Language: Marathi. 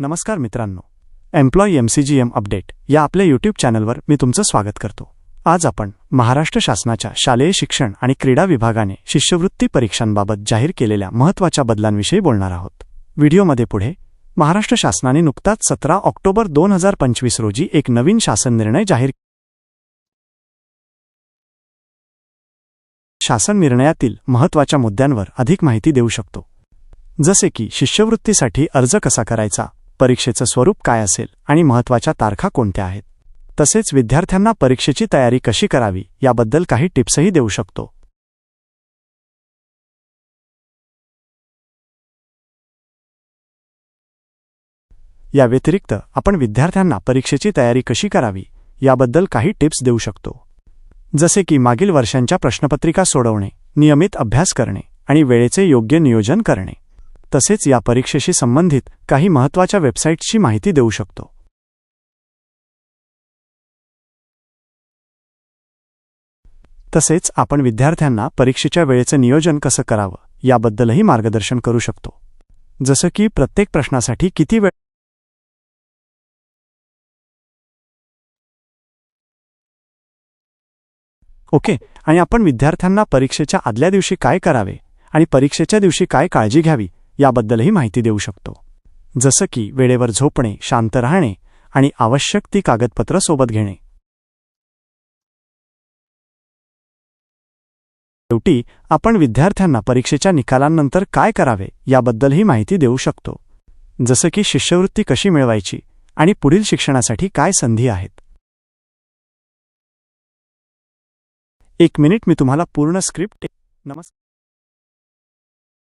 नमस्कार मित्रांनो. Employee M C G M update या आपल्या यूट्यूब चॅनलवर मी तुमचं स्वागत करतो. आज आपण महाराष्ट्र शासनाच्या शालेय शिक्षण आणि क्रीडा विभागाने शिष्यवृत्ती परीक्षांबाबत जाहीर केलेल्या महत्त्वाच्या बदलांविषयी बोलणार आहोत. व्हिडिओमध्ये पुढे महाराष्ट्र शासनाने नुकताच सतरा ऑक्टोबर दोन हजार पंचवीस रोजी एक नवीन शासन निर्णय जाहीर शासन निर्णयातील महत्त्वाच्या मुद्द्यांवर अधिक माहिती देऊ शकतो. जसे की शिष्यवृत्तीसाठी अर्ज कसा करायचा? परीक्षेचं स्वरूप काय असेल आणि महत्त्वाच्या तारखा कोणत्या आहेत? तसेच विद्यार्थ्यांना परीक्षेची तयारी कशी करावी याबद्दल काही टिप्सही देऊ शकतो. या व्यतिरिक्त आपण विद्यार्थ्यांना परीक्षेची तयारी कशी करावी याबद्दल काही टिप्स देऊ शकतो. जसे की मागील वर्षांच्या प्रश्नपत्रिका सोडवणे नियमित अभ्यास करणे आणि वेळेचे योग्य नियोजन करणे. तसेच या परीक्षेशी संबंधित काही महत्त्वाच्या वेबसाईट्सची माहिती देऊ शकतो. तसेच आपण विद्यार्थ्यांना परीक्षेच्या वेळेचं नियोजन कसं करावं याबद्दलही मार्गदर्शन करू शकतो. जसं की प्रत्येक प्रश्नासाठी किती वेळ ओके आणि आपण विद्यार्थ्यांना परीक्षेच्या आदल्या दिवशी काय करावे आणि परीक्षेच्या दिवशी काय काळजी घ्यावी याबद्दलही माहिती देऊ शकतो. जसं की वेळेवर झोपणे शांत राहणे आणि आवश्यक ती कागदपत्र सोबत घेणे. शेवटी आपण विद्यार्थ्यांना परीक्षेच्या निकालांनंतर काय करावे याबद्दलही माहिती देऊ शकतो. जसं की शिष्यवृत्ती कशी मिळवायची आणि पुढील शिक्षणासाठी काय संधी आहेत. एक मिनिट मी तुम्हाला पूर्ण स्क्रिप्ट नमस्कार.